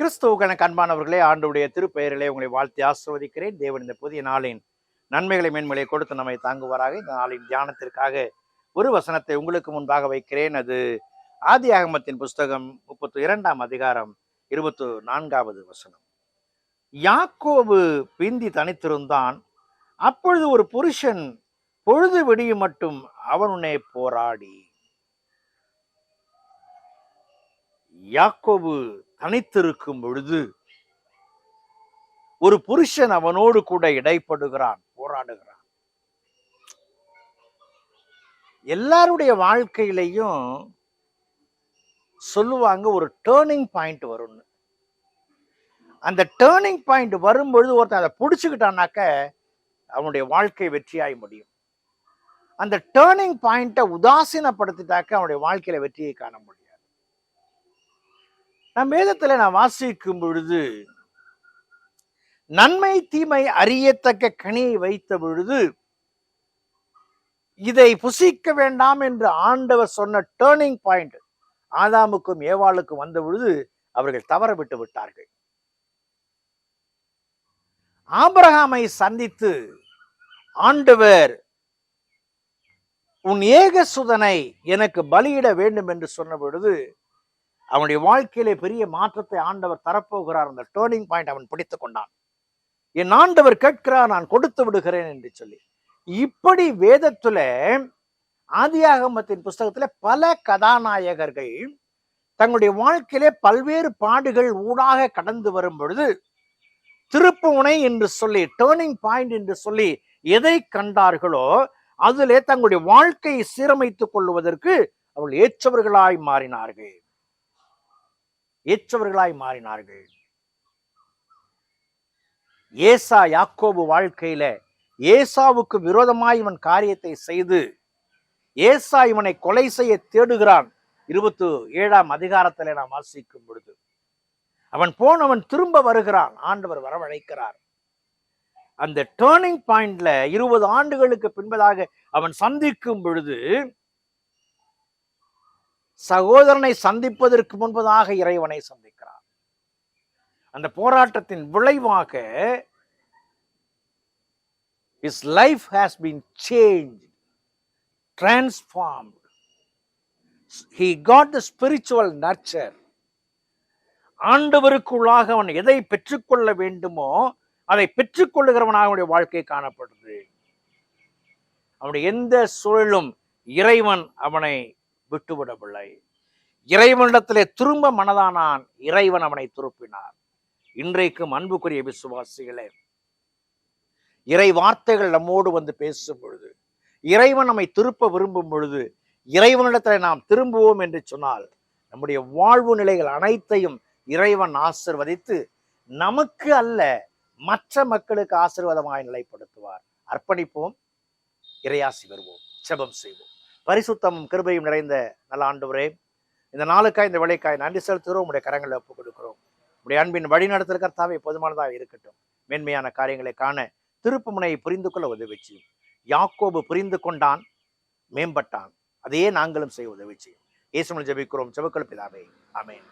கிறிஸ்துவுக்கென அன்பானவர்களே ஆண்டுடைய திருப்பெயரிலே உங்களை வாழ்த்தி ஆசிர்வதிக்கிறேன். தேவன் இந்த புதிய நாளின் நன்மைகளை மேன்மைகளை கொடுத்து நம்மை தாங்குவாராக. இந்த நாளின் தியானத்திற்காக ஒரு வசனத்தை உங்களுக்கு முன்பாக வைக்கிறேன். அது ஆதி ஆகமத்தின் புஸ்தகம் முப்பத்தி இரண்டாம் அதிகாரம் இருபத்து நான்காவது வசனம். யாக்கோவு பிந்தி தனித்திருந்தான். அப்பொழுது ஒரு புருஷன் பொழுது விடியும் மட்டும் அவனுடனே போராடி. யாக்கோவு தனித்திருக்கும் பொழுது ஒரு புருஷன் அவனோடு கூட இடைப்படுகிறான் போராடுகிறான். எல்லாருடைய வாழ்க்கையிலையும் சொல்லுவாங்க ஒரு டேர்னிங் பாயிண்ட் வரும்னு அந்த டேர்னிங் பாயிண்ட் வரும்பொழுது ஒருத்தன் அதை பிடிச்சுக்கிட்டானாக்க அவனுடைய வாழ்க்கை வெற்றியாய் முடியும். அந்த டேர்னிங் பாயிண்ட்டை உதாசீனப்படுத்திட்டாக்க அவனுடைய வாழ்க்கையில வெற்றியை காண முடியும். நான் வேதத்தில் நான் வாசிக்கும் பொழுது நன்மை தீமை அறியத்தக்க கனியை வைத்த பொழுது இதை புசிக்க வேண்டாம் என்று ஆண்டவர் சொன்ன டேர்னிங் பாயிண்ட் ஆதாமுக்கும் ஏவாளுக்கும் வந்த பொழுது அவர்கள் தவற விட்டு விட்டார்கள். ஆபிரகாமை சந்தித்து ஆண்டவர் உன் ஏக சுதனை எனக்கு பலியிட வேண்டும் என்று சொன்ன பொழுது அவனுடைய வாழ்க்கையிலே பெரிய மாற்றத்தை ஆண்டவர் தரப்போகிறார் அந்த டேர்னிங் பாயிண்ட் அவன் பிடித்து கொண்டான். என் ஆண்டவர் கேட்கிறார் நான் கொடுத்து விடுகிறேன் என்று சொல்லி. இப்படி வேதத்துல ஆதியாகமத்தின் புஸ்தகத்துல பல கதாநாயகர்கள் தங்களுடைய வாழ்க்கையிலே பல்வேறு பாடுகள் ஊடாக கடந்து வரும் பொழுது திருப்புமுனை என்று சொல்லி டேர்னிங் பாயிண்ட் என்று சொல்லி எதை கண்டார்களோ அதிலே தங்களுடைய வாழ்க்கையை சீரமைத்துக் கொள்வதற்கு அவர்கள் ஏற்றவர்களாய் மாறினார்கள். ஏற்றவர்களாய் மாறினார்கள். ஏசா யாக்கோபு வாழ்க்கையில ஏசாவுக்கு விரோதமாய் இவன் காரியத்தை செய்து ஏசா இவனை கொலை செய்ய தேடுகிறான். இருபத்து ஏழாம் அதிகாரத்திலே நாம் வாசிக்கும் பொழுது அவன் போனவன் திரும்ப வருகிறான் ஆண்டவர் வரவழைக்கிறார். அந்த டேர்னிங் பாயிண்ட்ல இருபது ஆண்டுகளுக்கு பின்பதாக அவன் சந்திக்கும் பொழுது சகோதரனை சந்திப்பதற்கு முன்பதாக இறைவனை சந்திக்கிறார். அந்த போராட்டத்தின் விளைவாக is life has been change transform he got the spiritual nurture ஆண்டவருக்குள்ளாக அவன் எதை பெற்றுக்கொள்ள வேண்டுமோ அதை பெற்றுக்கொள்ளுகிறவனாக அவனுடைய வாழ்க்கை காணப்படுது. அவனுடைய எந்த சூழலும் இறைவன் அவனை விட்டுவிடவில்லை. இறைவனிடத்திலே திரும்ப மனதானான் இறைவன் அவனை திருப்பினார். இன்றைக்கும் அன்புக்குரிய விசுவாசிகளே இறை வார்த்தைகள் நம்மோடு வந்து பேசும் பொழுது இறைவன் நம்மை திருப்ப விரும்பும் பொழுது இறைவனிடத்தில் நாம் திரும்புவோம் என்று சொன்னால் நம்முடைய வாழ்வு நிலைகள் அனைத்தையும் இறைவன் ஆசிர்வதித்து நமக்கு அல்ல மற்ற மக்களுக்கு ஆசீர்வாதமாய் நிலைப்படுத்துவார். அர்ப்பணிப்போம். இறையாசி வருவோம். செபம் செய்வோம். பரிசுத்தமும் கிருபையும் நிறைந்த நல்ல ஆண்டவரே இந்த நாளுக்காய் இந்த விலைக்காய் நன்றி செலுத்துகிறோம். உடைய கரங்களை ஒப்புக் கொடுக்கிறோம். உடைய அன்பின் வழி நடத்தல் கர்த்தாவே போதுமானதாக இருக்கட்டும். மேன்மையான காரியங்களை காண திருப்பு முனையை புரிந்து கொள்ள உதவி செய்யும். யாக்கோபு புரிந்து கொண்டான் மேம்பட்டான். அதையே நாங்களும் செய்ய உதவி செய்யும். இயேசுமல் ஜெபிக்கிறோம். செவக்கள் பிதாவே. அமேன்